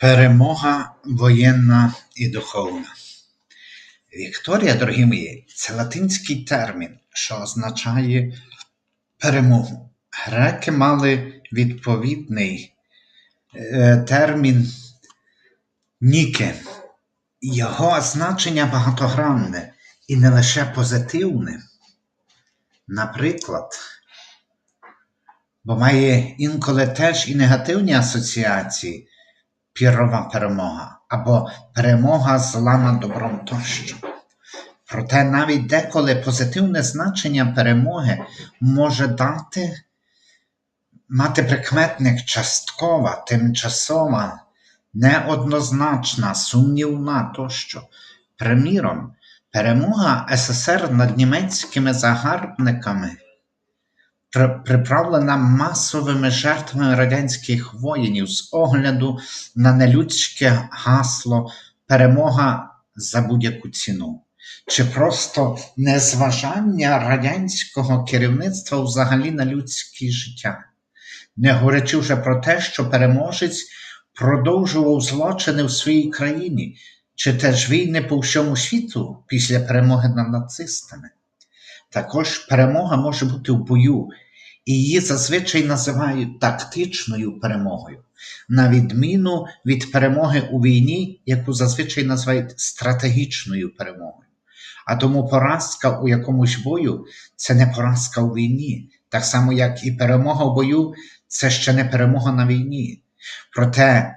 Перемога воєнна і духовна. Вікторія, дорогі мої, це латинський термін, що означає перемогу. Греки мали відповідний е, термін ніке. Його значення багатогранне і не лише позитивне. Наприклад, бо має інколи теж і негативні асоціації пірова перемога або перемога зла над добром тощо. Проте навіть деколи позитивне значення перемоги може дати мати прикметник часткова, тимчасова, неоднозначна, сумнівна тощо. Приміром, перемога СССР над німецькими загарбниками приправлена масовими жертвами радянських воїнів з огляду на нелюдське гасло перемога за будь-яку ціну, чи просто незважання радянського керівництва взагалі на людське життя, не говорячи вже про те, що переможець продовжував злочини в своїй країні, чи теж війни по всьому світу після перемоги над нацистами. Також перемога може бути в бою, і її зазвичай називають тактичною перемогою, на відміну від перемоги у війні, яку зазвичай називають стратегічною перемогою. А тому поразка у якомусь бою це не поразка у війні, так само, як і перемога в бою це ще не перемога на війні. Проте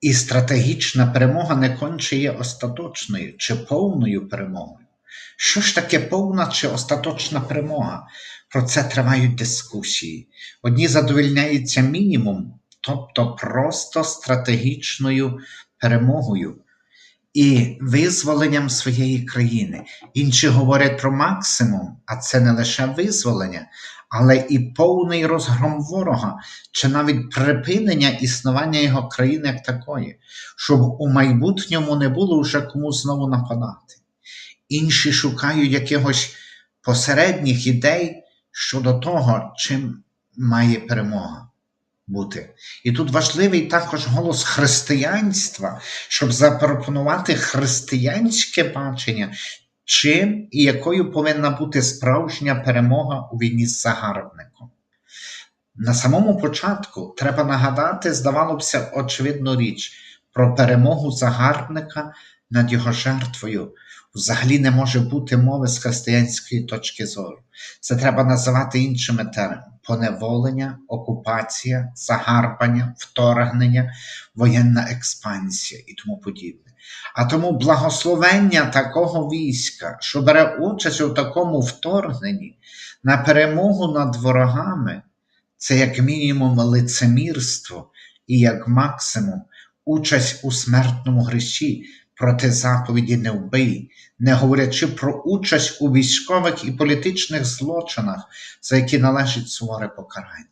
і стратегічна перемога не конче є остаточною чи повною перемогою. Що ж таке повна чи остаточна перемога? Про це тривають дискусії. Одні задовольняються мінімум, тобто просто стратегічною перемогою і визволенням своєї країни. Інші говорять про максимум, а це не лише визволення, але і повний розгром ворога, чи навіть припинення існування його країни як такої, щоб у майбутньому не було вже кому знову нападати. Інші шукають якихось посередніх ідей щодо того, чим має перемога бути. І тут важливий також голос християнства, щоб запропонувати християнське бачення, чим і якою повинна бути справжня перемога у війні з загарбником. На самому початку треба нагадати, здавалося б, очевидну річ про перемогу загарбника над його жертвою взагалі не може бути мови з християнської точки зору. Це треба називати іншими термінами: поневолення, окупація, загарбання, вторгнення, воєнна експансія і тому подібне. А тому благословення такого війська, що бере участь у такому вторгненні на перемогу над ворогами, це як мінімум лицемірство і як максимум участь у смертному гріші проти заповіді не вбий, не говорячи про участь у військових і політичних злочинах, за які належить суворе покарання.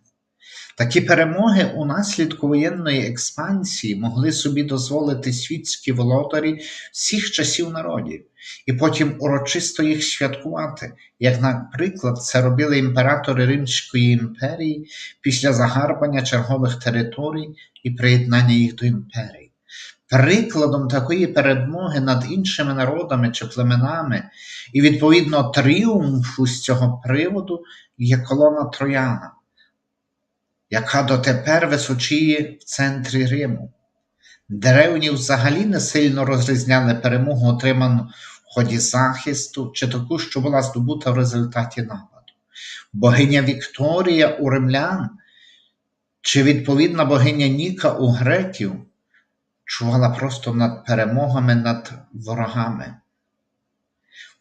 Такі перемоги у наслідку воєнної експансії могли собі дозволити світські володарі всіх часів народів, і потім урочисто їх святкувати, як, наприклад, це робили імператори Римської імперії після загарбання чергових територій і приєднання їх до імперії. Прикладом такої перемоги над іншими народами чи племенами, і, відповідно, тріумфу з цього приводу є колона Трояна, яка дотепер височіє в центрі Риму. Древні взагалі не сильно розрізняли перемогу, отриману в ході захисту, чи таку, що була здобута в результаті нападу. Богиня Вікторія у римлян, чи відповідна богиня Ніка у греків чувала просто над перемогами над ворогами.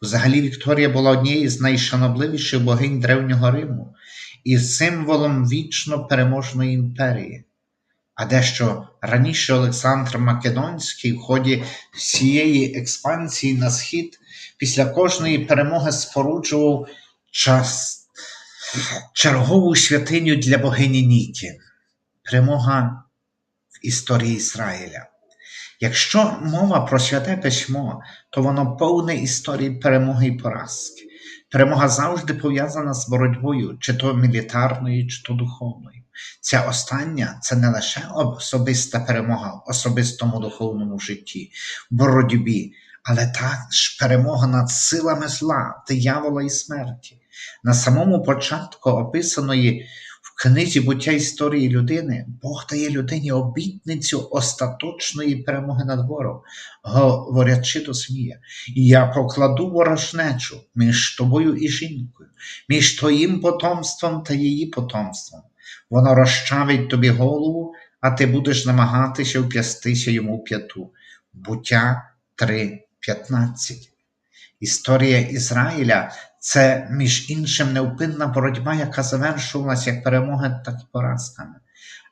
Взагалі, Вікторія була однією з найшанобливіших богинь Древнього Риму і символом вічно переможної імперії. А дещо раніше Олександр Македонський в ході всієї експансії на схід після кожної перемоги споруджував час, чергову святиню для богині Ніки. Перемога в історії Ізраїля. Якщо мова про святе письмо, то воно повне історії перемоги і поразки. Перемога завжди пов'язана з боротьбою, чи то мілітарною, чи то духовною. Ця остання це не лише особиста перемога в особистому духовному житті, боротьбі, але також перемога над силами зла, диявола і смерті. На самому початку описаної в книзі буття історії людини Бог дає людині обітницю остаточної перемоги над ворогом, говорячи до Змія, я покладу ворожнечу між тобою і жінкою, між твоїм потомством та її потомством. Воно розчавить тобі голову, а ти будеш намагатися вп'ястися йому в п'яту. Буття 3.15. Історія Ізраїля це, між іншим, невпинна боротьба, яка завершувалася як перемоги, так і поразками.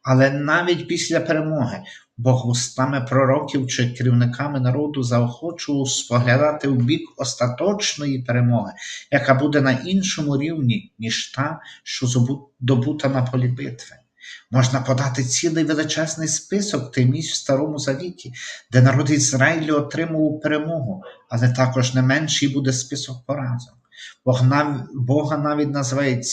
Але навіть після перемоги Бог устами пророків чи керівниками народу заохочував споглядати в бік остаточної перемоги, яка буде на іншому рівні, ніж та, що здобута на полі битви. Можна подати цілий величезний список тих місць в Старому Завіті, де народ Ізраїлю отримував перемогу, але також не менший буде список поразок. Бога навіть називають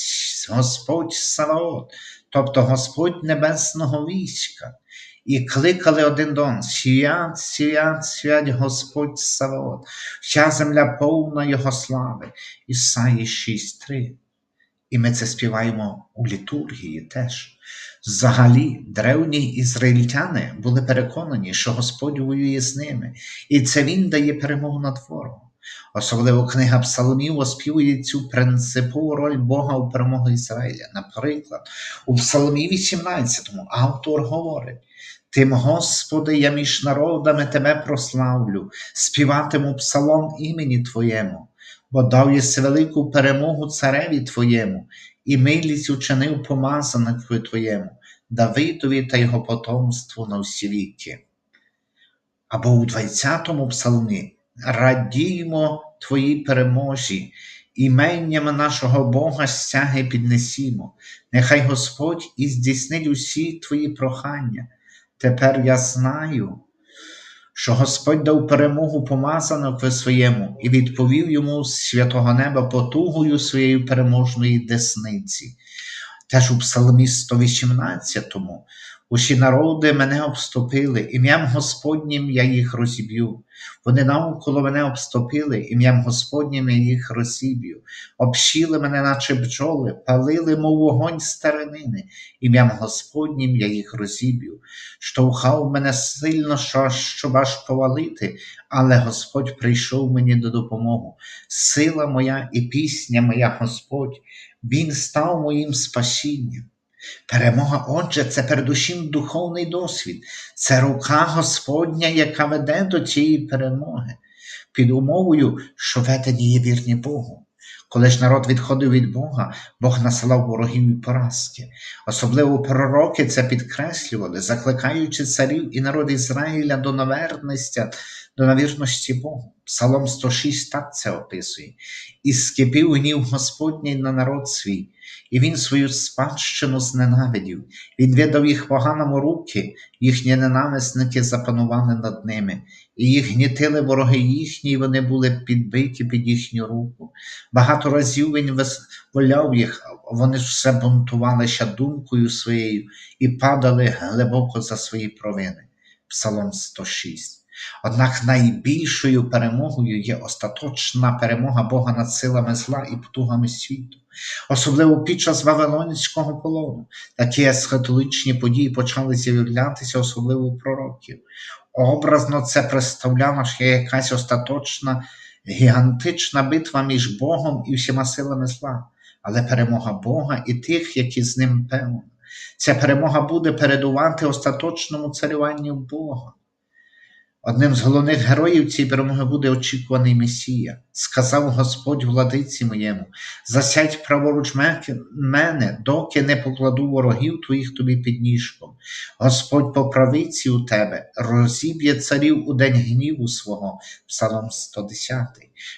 Господь Саваот, тобто Господь Небесного війська, і кликали один до одного, свят, свят, свят Господь Саваот, вся земля повна Його слави. Ісаї 6.3. І ми це співаємо у літургії теж. Взагалі, древні ізраїльтяни були переконані, що Господь воює з ними, і це Він дає перемогу над ворогом. Особливо книга Псалмів оспівує цю принципову роль Бога у перемоги Ізраїля. Наприклад, у Псалмі 18 автор говорить: Тим, Господи, я між народами Тебе прославлю, співатиму псалом імені Твоєму, бо дав єси велику перемогу цареві Твоєму, і милість учинив помазанику Твоєму, Давидові та його потомству на всі віки. Або у 20-му псалмі радіймо Твоїй переможі, іменням нашого Бога стяги піднесімо, нехай Господь і здійснить усі Твої прохання. Тепер я знаю, що Господь дав перемогу помазанику своєму і відповів йому з святого неба потугою своєї переможної десниці. Теж у Псалмі 118 Усі народи мене обступили, ім'ям Господнім я їх розіб'ю. Вони навколо мене обступили, ім'ям Господнім я їх розіб'ю, общіли мене, наче бджоли, палили, мов вогонь старинини, ім'ям Господнім я їх розіб'ю. Штовхав мене сильно, щоб аж повалити, але Господь прийшов мені до допомоги. Сила моя і пісня моя Господь, Він став моїм спасінням. Перемога, отже, це передусім духовний досвід, це рука Господня, яка веде до цієї перемоги, під умовою, що ведені є вірні Богу. Коли ж народ відходив від Бога, Бог насилав ворогів і поразки. Особливо пророки це підкреслювали, закликаючи царів і народ Ізраїля до наверності, до навірності Богу. Псалом 106 так це описує. І скипів гнів Господній на народ свій і він свою спадщину зненавидів, він видав їх поганому руки, їхні ненависники запанували над ними, і їх гнітили вороги їхні, і вони були підбиті під їхню руку. Багато разів він визволяв їх, вони все бунтувалися думкою своєю і падали глибоко за свої провини. Псалом 106 Однак найбільшою перемогою є остаточна перемога Бога над силами зла і потугами світу, особливо під час Вавилонського полону. Такі есхатоличні події почали з'являтися, особливо у пророків. Образно це представляло, що є якась остаточна гігантична битва між Богом і всіма силами зла, але перемога Бога і тих, які з ним певні. Ця перемога буде передувати остаточному царюванню Бога. Одним з головних героїв цієї перемоги буде очікуваний Месія. Сказав Господь владиці моєму: засядь праворуч мене, доки не покладу ворогів твоїх тобі під ніжком. Господь по правиці у тебе розіб'є царів у день гніву свого, Псалом 110.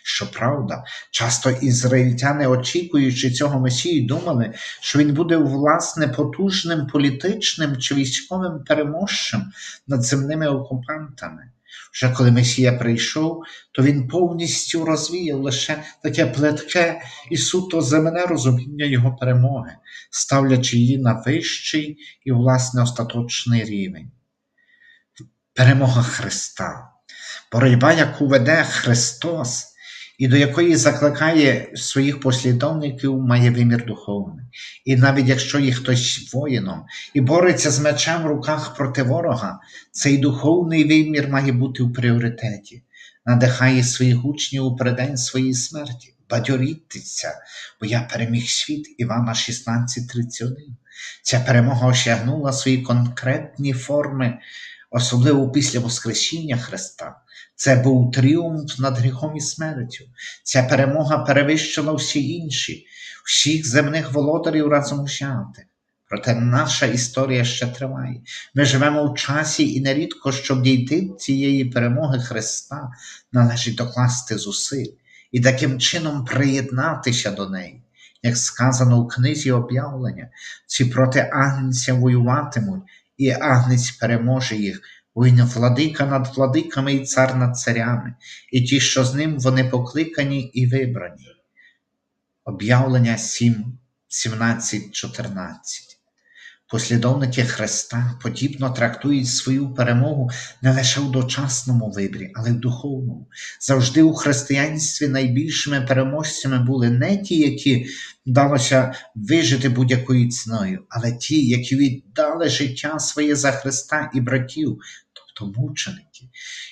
Щоправда, часто ізраїльтяни, очікуючи цього Месії, думали, що він буде власне потужним політичним чи військовим переможцем над земними окупантами. Вже коли Месія прийшов, то він повністю розвіяв лише таке плетке і суто земне розуміння його перемоги, ставлячи її на вищий і, власне, остаточний рівень. Перемога Христа, боротьба, яку веде Христос, і до якої закликає своїх послідовників, має вимір духовний. І навіть якщо є хтось воїном і бореться з мечем в руках проти ворога, цей духовний вимір має бути у пріоритеті, надихає своїх учнів у передень своєї смерті. Бадьоріться, бо я переміг світ Івана 16:31. Ця перемога осягнула свої конкретні форми, особливо після Воскресіння Христа. Це був тріумф над гріхом і смертю. Ця перемога перевищила всі інші, всіх земних володарів разом узятих. Проте наша історія ще триває. Ми живемо в часі і нерідко, щоб дійти цієї перемоги Христа, належить докласти зусиль і таким чином приєднатися до неї. Як сказано у книзі об'явлення, ці проти агнця воюватимуть, і агнець переможе їх, він владика над владиками і цар над царями, і ті, що з ним, вони покликані і вибрані. Об'явлення 7, 17, 14. Послідовники Христа подібно трактують свою перемогу не лише у дочасному виборі, але й в духовному. Завжди у християнстві найбільшими переможцями були не ті, які вдалося вижити будь-якою ціною, але ті, які віддали життя своє за Христа і братів, тобто мученики.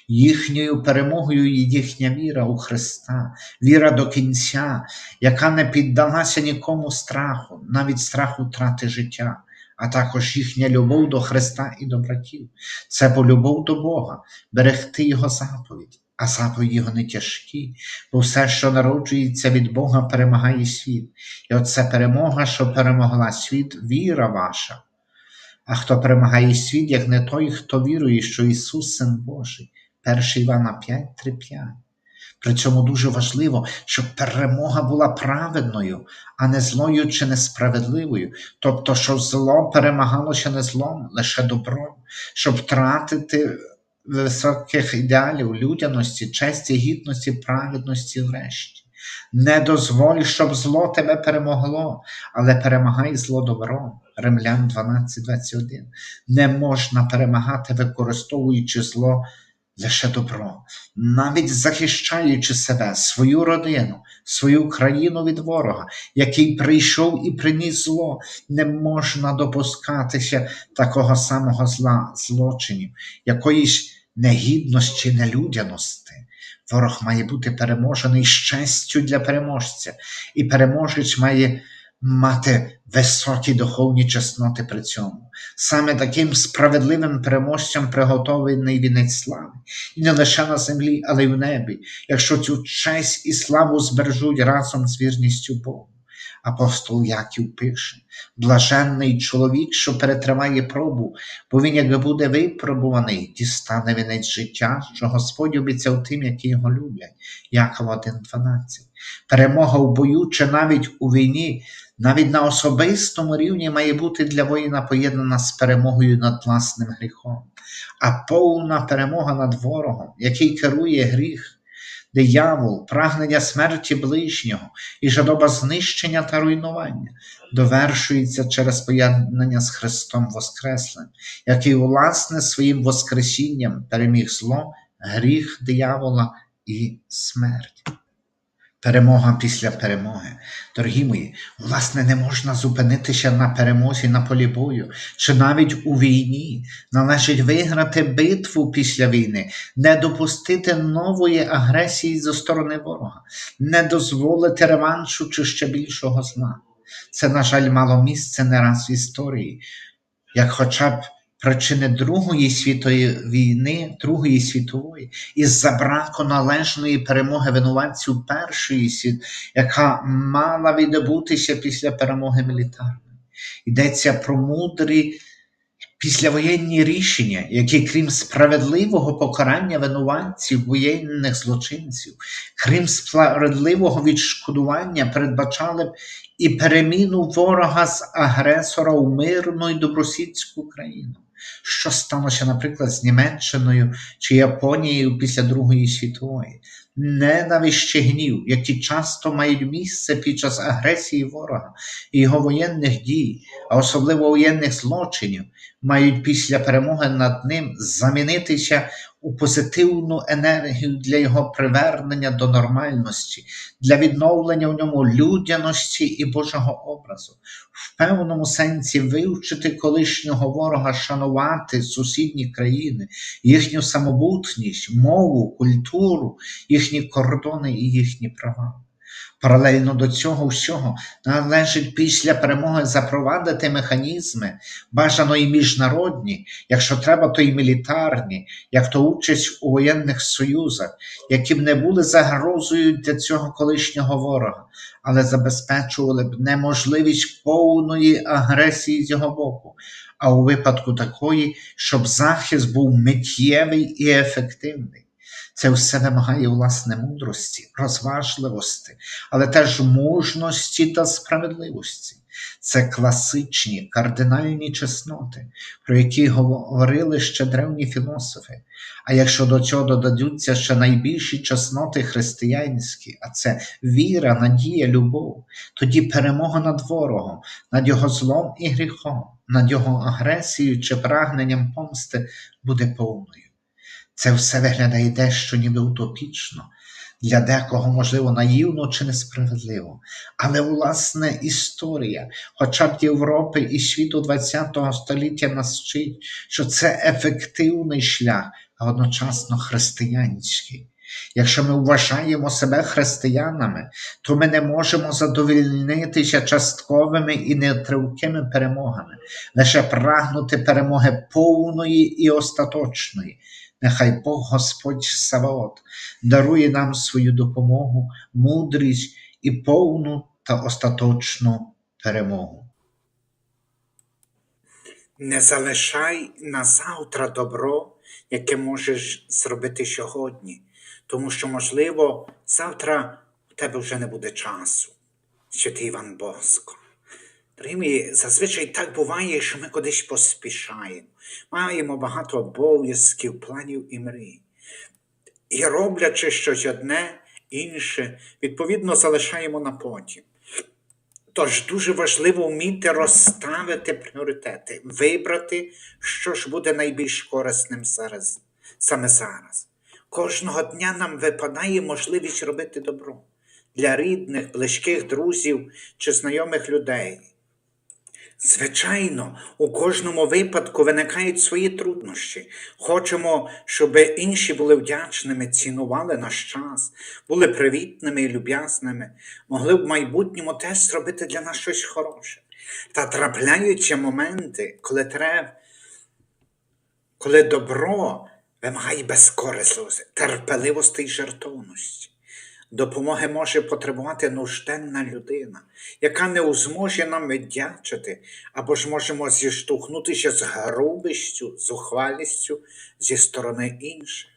Їхньою перемогою є їхня віра у Христа, віра до кінця, яка не піддалася нікому страху, навіть страху втрати життя а також їхня любов до Христа і до братів. Це бо любов до Бога, берегти Його заповідь, а заповіді Його не тяжкі, бо все, що народжується від Бога, перемагає світ. І оце перемога, що перемогла світ, віра ваша. А хто перемагає світ, як не той, хто вірує, що Ісус Син Божий, 1 Івана 5, 3, 5. При цьому дуже важливо, щоб перемога була праведною, а не злою чи несправедливою, тобто, щоб зло перемагалося не злом, лише добром, щоб втратити високих ідеалів, людяності, честі, гідності, праведності врешті. Не дозволь, щоб зло тебе перемогло, але перемагай зло добром. Римлян 12.21. Не можна перемагати, використовуючи зло лише добро, навіть захищаючи себе, свою родину, свою країну від ворога, який прийшов і приніс зло, не можна допускатися такого самого зла, злочинів, якоїсь негідності, нелюдяності. Ворог має бути переможений з честю для переможця, і переможець має мати високі духовні чесноти при цьому. Саме таким справедливим переможцям приготовлений вінець слави, і не лише на землі, але й в небі, якщо цю честь і славу збережуть разом з вірністю Богу. Апостол Яків пише: блаженний чоловік, що перетриває пробу, бо він, якби буде випробуваний, дістане вінець життя, що Господь обіцяв тим, які його люблять. Яков 1.12. Перемога в бою чи навіть у війні навіть на особистому рівні має бути для воїна поєднана з перемогою над власним гріхом, а повна перемога над ворогом, який керує гріх, диявол, прагнення смерті ближнього і жадоба знищення та руйнування, довершується через поєднання з Христом Воскреслим, який, власне, своїм Воскресінням переміг зло, гріх диявола і смерть. Перемога після перемоги. Дорогі мої, власне, не можна зупинитися на перемозі на полі бою, чи навіть у війні. Належить виграти битву після війни, не допустити нової агресії зі сторони ворога, не дозволити реваншу чи ще більшого зла. Це, на жаль, мало місце не раз в історії, як хоча б причини Другої світової війни, Другої світової, із-за браку належної перемоги винуватців Першої світ, яка мала відбутися після перемоги мілітарної. Йдеться про мудрі післявоєнні рішення, які, крім справедливого покарання винуватців воєнних злочинців, крім справедливого відшкодування, передбачали б і переміну ворога з агресора у мирну і добросільську країну. Що сталося, наприклад, з Німеччиною чи Японією після Другої світової? Ненависть чи гнів, які часто мають місце під час агресії ворога і його воєнних дій, а особливо воєнних злочинів, мають після перемоги над ним замінитися у позитивну енергію для його привернення до нормальності, для відновлення в ньому людяності і Божого образу, в певному сенсі вивчити колишнього ворога, шанувати сусідні країни, їхню самобутність, мову, культуру, їхні кордони і їхні права. Паралельно до цього всього належить після перемоги запровадити механізми, бажано і міжнародні, якщо треба, то й мілітарні, як то участь у воєнних союзах, які б не були загрозою для цього колишнього ворога, але забезпечували б неможливість повної агресії з його боку, а у випадку такої, щоб захист був миттєвий і ефективний. Це все вимагає власне мудрості, розважливості, але теж мужності та справедливості. Це класичні кардинальні чесноти, про які говорили ще древні філософи. А якщо до цього додадуться ще найбільші чесноти християнські, а це віра, надія, любов, тоді перемога над ворогом, над його злом і гріхом, над його агресією чи прагненням помсти буде повною. Це все виглядає дещо ніби утопічно, для декого, можливо, наївно чи несправедливо. Але власне історія, хоча б Європи і світу ХХ століття нас вчить, що це ефективний шлях, а одночасно християнський. Якщо ми вважаємо себе християнами, то ми не можемо задовільнитися частковими і нетривкими перемогами, лише прагнути перемоги повної і остаточної. Нехай Бог Господь Саваот дарує нам свою допомогу, мудрість і повну та остаточну перемогу. Не залишай на завтра добро, яке можеш зробити сьогодні, тому що, можливо, завтра у тебе вже не буде часу. Святий Іван Боско. Дорогі зазвичай так буває, що ми кудись поспішаємо, маємо багато обов'язків, планів і мрій. І роблячи щось одне, інше, відповідно залишаємо на потім. Тож дуже важливо вміти розставити пріоритети, вибрати, що ж буде найбільш корисним зараз, саме зараз. Кожного дня нам випадає можливість робити добро для рідних, близьких друзів чи знайомих людей. Звичайно, у кожному випадку виникають свої труднощі. Хочемо, щоб інші були вдячними, цінували наш час, були привітними і люб'язними, могли в майбутньому теж зробити для нас щось хороше. Та трапляються моменти, коли треба, коли добро вимагає безкорисливості, терпеливості й жертовності. Допомоги може потребувати нужденна людина, яка не у змозі нам віддячити, або ж можемо зіштовхнутися з грубістю, зухвалістю зі сторони інших.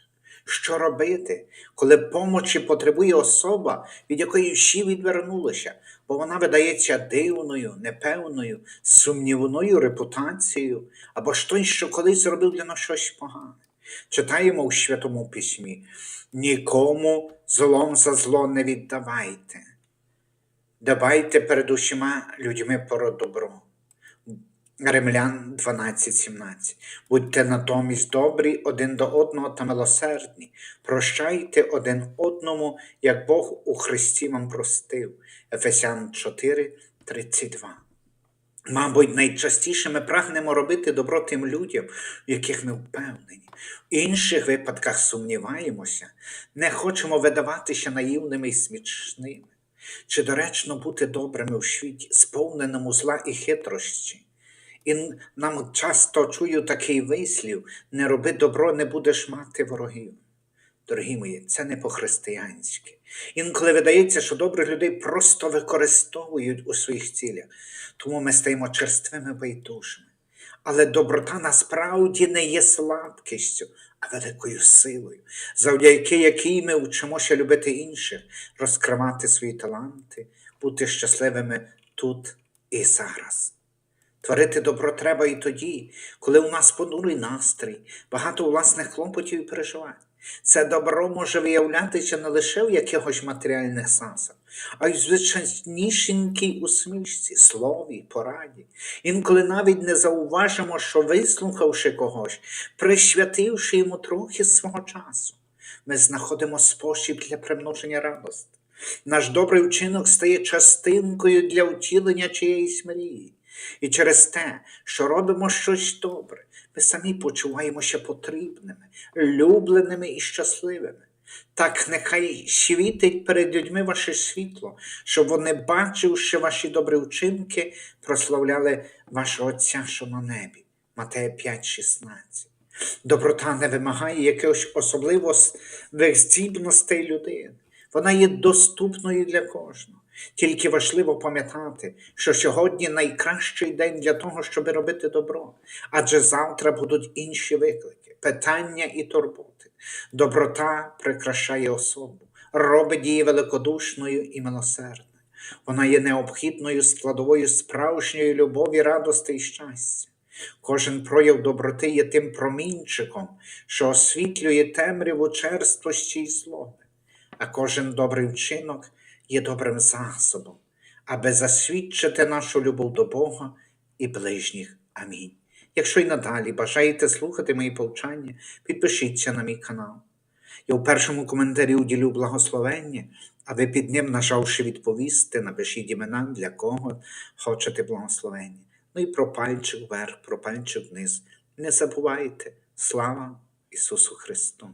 Що робити, коли помочі потребує особа, від якої всі відвернулися, бо вона видається дивною, непевною, сумнівною репутацією, або ж той, що колись зробив для нас щось погане. Читаємо у Святому Письмі: нікому злом за зло не віддавайте. Давайте перед усіма людьми про добро. Римлян 12:17. Будьте натомість добрі один до одного та милосердні, прощайте один одному, як Бог у Христі вам простив. Ефесян 4:32. Мабуть, найчастіше ми прагнемо робити добро тим людям, в яких ми впевнені. В інших випадках сумніваємося, не хочемо видаватися наївними і смішними. Чи доречно бути добрими в світі, сповненому зла і хитрощі? І нам часто чую такий вислів: не роби добро, не будеш мати ворогів. Дорогі мої, це не по-християнськи. Інколи видається, що добрих людей просто використовують у своїх цілях, тому ми стаємо черствими байдужими. Але доброта насправді не є слабкістю, а великою силою, завдяки якій ми вчимося любити інших, розкривати свої таланти, бути щасливими тут і зараз. Творити добро треба і тоді, коли у нас понурий настрій, багато власних клопотів і переживань. Це добро може виявлятися не лише в якихось матеріальних сенсах, а й звичайнішенькій усмішці, слові, пораді. Інколи навіть не зауважимо, що вислухавши когось, присвятивши йому трохи свого часу, ми знаходимо спосіб для примноження радості. Наш добрий вчинок стає частинкою для втілення чиєїсь мрії. І через те, що робимо щось добре, ми самі почуваємося потрібними, любленими і щасливими. Так нехай світить перед людьми ваше світло, щоб вони, бачивши ваші добрі вчинки, прославляли вашого Отця, що на небі. Матея 5,16. Доброта не вимагає якихось особливих здібностей людини. Вона є доступною для кожного. Тільки важливо пам'ятати, що сьогодні найкращий день для того, щоб робити добро, адже завтра будуть інші виклики, питання і турботи. Доброта прикрашає особу, робить її великодушною і милосердною. Вона є необхідною складовою справжньої любові, радости і щастя. Кожен прояв доброти є тим промінчиком, що освітлює темряву черствості і злоби, а кожен добрий вчинок є добрим засобом, аби засвідчити нашу любов до Бога і ближніх. Амінь. Якщо й надалі бажаєте слухати мої повчання, підпишіться на мій канал. Я у першому коментарі уділю благословення, а ви під ним, нажавши відповісти, напишіть імена, для кого хочете благословення. Ну і про пальчик вверх, про пальчик вниз. Не забувайте. Слава Ісусу Христу!